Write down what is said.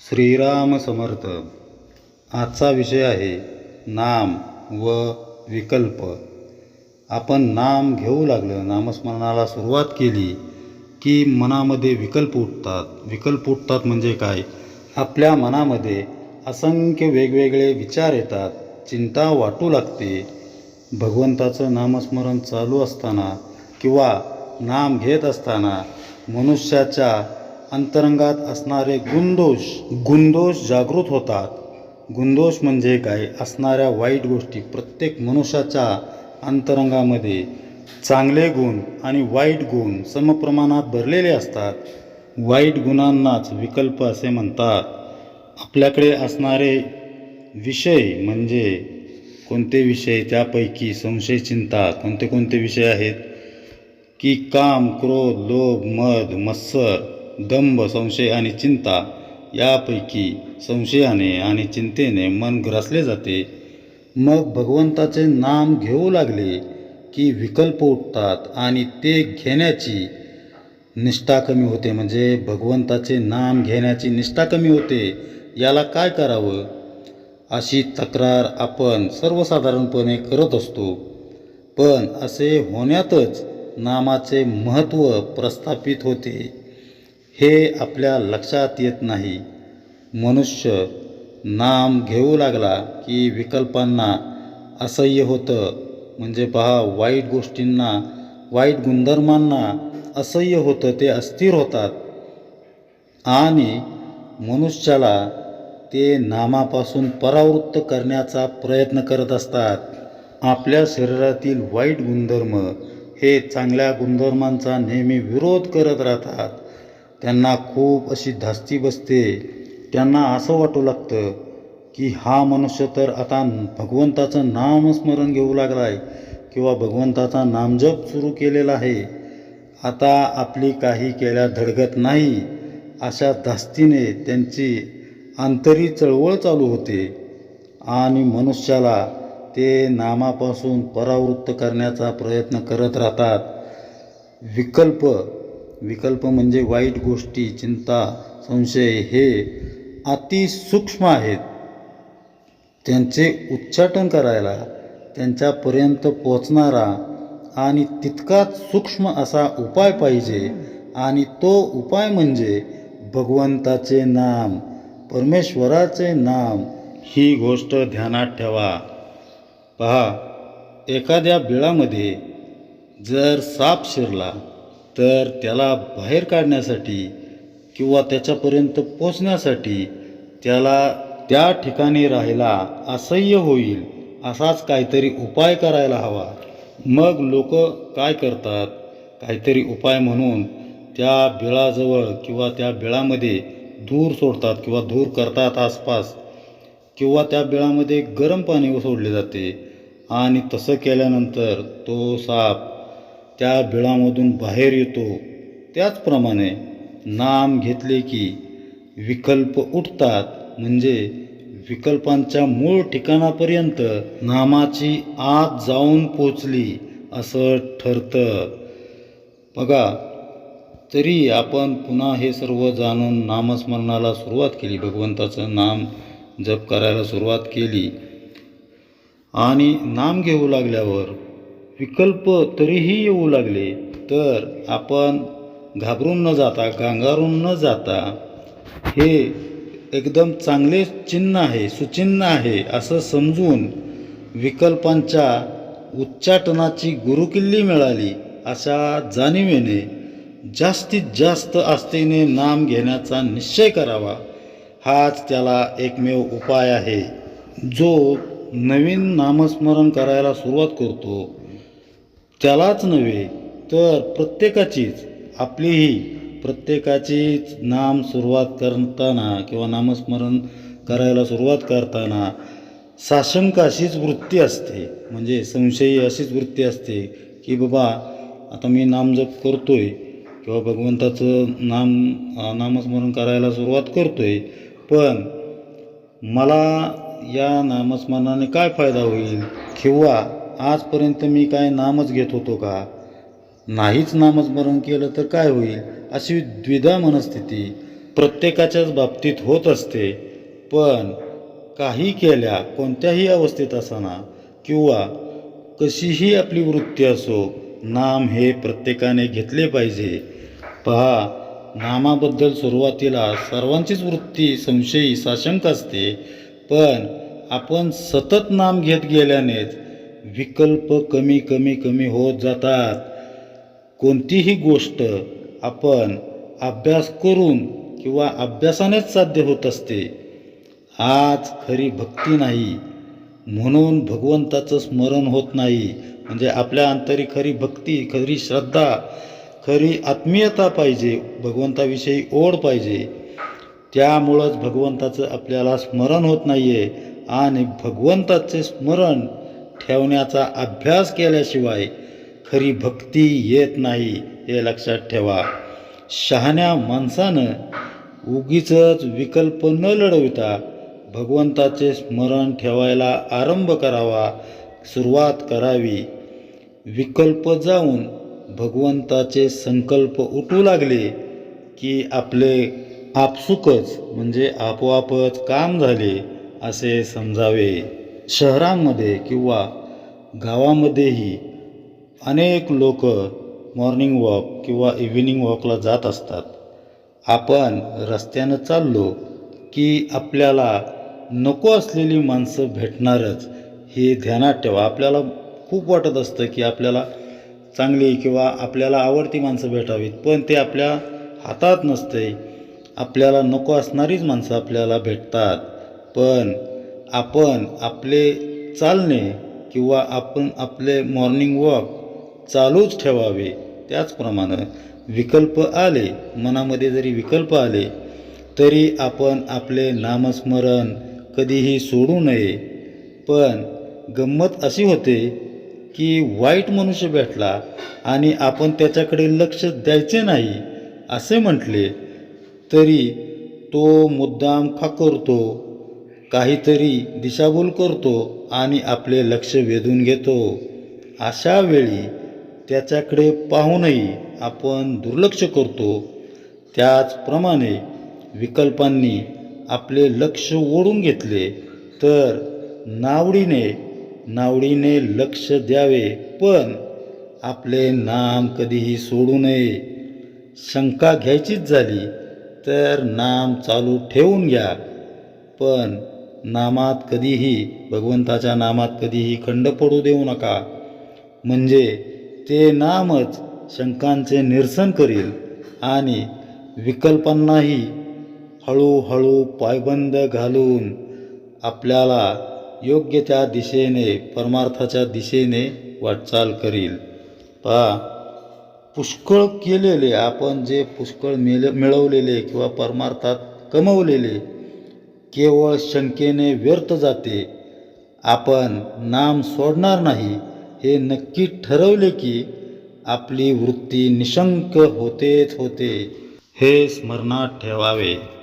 श्रीराम समर्थ. आजचा विषय आहे नाम व विकल्प. आपण नाम घेऊ लागलं नामस्मरणाला सुरुवात केली की मनामध्ये विकल्प उठतात. विकल्प उठतात म्हणजे काय? आपल्या मनामध्ये असंख्य वेगवेगळे विचार येतात चिंता वाटू लागते. भगवंताचं नामस्मरण चालू असताना किंवा नाम घेत असताना मनुष्याच्या अंतरंगात असणारे गुणदोष गुणदोष जागृत होतात. गुणदोष म्हणजे काय? असणाऱ्या वाईट गोष्टी. प्रत्येक मनुष्याच्या अंतरंगामध्ये चांगले गुण आणि वाईट गुण समप्रमाणात भरलेले असतात. वाईट गुणांनाच विकल्प असे म्हणतात. आपल्याकडे असणारे विषय म्हणजे कोणते विषय? त्यापैकी संशय चिंता. कोणते कोणते विषय आहेत? की काम क्रोध लोभ मध मत्सर. दंभ संशय आणि चिंता यापैकी संशयाने आणि चिंतेने मन ग्रासले जाते. मग भगवंताचे नाम घेऊ लागले की विकल्प उठतात आणि ते घेण्याची निष्ठा कमी होते. म्हणजे भगवंताचे नाम घेण्याची निष्ठा कमी होते. याला काय करावं? अशी तक्रार आपण सर्वसाधारणपणे करत असतो. पण असे होण्यातच नामाचे महत्त्व प्रस्थापित होते. हे आपल्या लक्षात येत नाही. मनुष्य नाम घेऊ लागला की विकल्पांना असह्य होतं. म्हणजे पहा वाईट गोष्टींना वाईट गुणधर्मांना असह्य होतं ते अस्थिर होतात. आणि मनुष्याला ते नामापासून परावृत्त करण्याचा प्रयत्न करत असतात. आपल्या शरीरातील वाईट गुणधर्म हे चांगल्या गुणधर्मांचा नेहमी विरोध करत राहतात. त्यांना खूप अशी धास्ती बसते. त्यांना असं वाटू लागतं की हा मनुष्य तर आता भगवंताचं नामस्मरण घेऊ लागला आहे किंवा भगवंताचा नामजप सुरू केलेला आहे. आता आपली काही केल्या धडगत नाही. अशा धास्तीने त्यांची आंतरी चळवळ चालू होते आणि मनुष्याला ते नामापासून परावृत्त करण्याचा प्रयत्न करत राहतात. विकल्प विकल्प म्हणजे वाईट गोष्टी चिंता संशय हे अतिसूक्ष्म आहेत. त्यांचे उच्चाटन करायला त्यांच्यापर्यंत पोचणारा आणि तितकाच सूक्ष्म असा उपाय पाहिजे आणि तो उपाय म्हणजे भगवंताचे नाम परमेश्वराचे नाम ही गोष्ट ध्यानात ठेवा. पहा एखाद्या बिळामध्ये जर साप शिरला तर त्याला बाहेर काढण्यासाठी किंवा त्याच्यापर्यंत पोचण्यासाठी त्याला त्या ठिकाणी राहायला असह्य होईल असाच काहीतरी उपाय करायला हवा. मग लोक काय करतात? काहीतरी उपाय म्हणून त्या बिळाजवळ किंवा त्या बिळामध्ये धूर सोडतात किंवा धूर करतात आसपास किंवा त्या बिळामध्ये गरम पाणी सोडले जाते. आणि तसं केल्यानंतर तो साप त्या बिळामधून बाहेर येतो. त्याचप्रमाणे नाम घेतले की विकल्प उठतात म्हणजे विकल्पांच्या मूळ ठिकाणापर्यंत नामाची आत जाऊन पोचली असं ठरतं. बघा तरी आपण पुन्हा हे सर्व जाणून नामस्मरणाला सुरुवात केली. भगवंताचं नाम जप करायला सुरुवात केली. आणि नाम घेऊ लागल्यावर विकल्प तरीही येऊ लागले तर आपण घाबरून न जाता गांगारून न जाता हे एकदम चांगले चिन्ह आहे सुचिन्ह आहे असं समजून विकल्पांच्या उच्चाटनाची गुरुकिल्ली मिळाली अशा जाणीवेने जास्तीत जास्त आस्थेने नाम घेण्याचा निश्चय करावा. हाच त्याला एकमेव उपाय आहे. जो नवीन नामस्मरण करायला सुरुवात करतो. त्यालाच नव्हे तर प्रत्येकाचीच आपलीही. प्रत्येकाचीच नाम सुरुवात करताना किंवा नामस्मरण करायला सुरुवात करताना साशंक अशीच वृत्ती असते. म्हणजे संशयी अशीच वृत्ती असते की बाबा आता मी नामजप आहे किंवा भगवंताचं नाम नामस्मरण करायला सुरुवात करतो आहे पण मला या नामस्मरणाने काय फायदा होईल? किंवा आजपर्यंत मी काय नामच घेत होतो का? नाहीच नामस्मरण केलं तर काय होईल? अशी द्विधा मनस्थिती प्रत्येकाच्याच बाबतीत होत असते. पण काही केल्या कोणत्याही अवस्थेत असताना किंवा कशीही आपली वृत्ती असो नाम हे प्रत्येकाने घेतले पाहिजे. पहा नामाबद्दल सुरुवातीला सर्वांचीच वृत्ती संशयी साशंक असते. पण आपण सतत नाम घेत गेल्यानेच विकल्प कमी कमी कमी होत जातात. कोणतीही गोष्ट आपण अभ्यास करून किंवा अभ्यासानेच साध्य होत असते आज खरी भक्ती नाही. म्हणून भगवंताचं स्मरण होत नाही. म्हणजे आपल्या अंतरी खरी भक्ती खरी श्रद्धा खरी आत्मीयता पाहिजे भगवंताविषयी ओढ पाहिजे. त्यामुळंच भगवंताचं आपल्याला स्मरण होत नाही आहे आणि भगवंताचे स्मरण ठेवण्याचा अभ्यास केल्याशिवाय खरी भक्ती येत नाही हे लक्षात ठेवा. शहाण्या माणसानं उगीच विकल्प न लढविता भगवंताचे स्मरण ठेवायला आरंभ करावा सुरुवात करावी. विकल्प जाऊन भगवंताचे संकल्प उठू लागले की आपले आपसुकच म्हणजे आपोआपच काम झाले असे समजावे. शहरांमध्ये किंवा गावामध्येही अनेक लोक मॉर्निंग वॉक किंवा इव्हिनिंग वॉकला जात असतात. आपण रस्त्यानं चाललो की आपल्याला नको असलेली माणसं भेटणारच हे ध्यानात ठेवा. आपल्याला खूप वाटत असतं की आपल्याला चांगली किंवा आपल्याला आवडती माणसं भेटावीत पण ते आपल्या हातात नसते. आपल्याला नको असणारीच माणसं आपल्याला भेटतात. पण आपण आपले चालणे किंवा आपण आपले मॉर्निंग वॉक चालूच ठेवावे. त्याचप्रमाणे विकल्प आले मनामध्ये जरी विकल्प आले तरी आपण आपले नामस्मरण कधीही सोडू नये. पण गंमत अशी होते की वाईट मनुष्य भेटला आणि आपण त्याच्याकडे लक्ष द्यायचे नाही असे म्हटले तरी तो मुद्दाम फाकरतो काहीतरी दिशाभूल करतो आणि आपले लक्ष वेधून घेतो. अशा वेळी त्याच्याकडे पाहूनही आपण दुर्लक्ष करतो. त्याचप्रमाणे विकल्पांनी आपले लक्ष ओढून घेतले तर नावडीने नावडीने लक्ष द्यावे पण आपले नाम कधीही सोडू नये. शंका घ्यायचीच झाली तर नाम चालू ठेवून घ्या. पण नामात कधीही भगवंताच्या नामात कधीही खंड पडू देऊ नका. म्हणजे ते नामच शंकांचे निरसन करील आणि विकल्पांनाही हळूहळू पायबंद घालून आपल्याला योग्य त्या दिशेने परमार्थाच्या दिशेने वाटचाल करील. पहा पुष्कळ केलेले आपण जे पुष्कळ मिळ मिळवलेले किंवा परमार्थात कमवलेले केवळ शंकेने व्यर्थ जाते. आपण नाम सोडणार नाही. हे नक्की ठरवले की आपली वृत्ती निशंक होतेच होते. हे स्मरणात ठेवावे.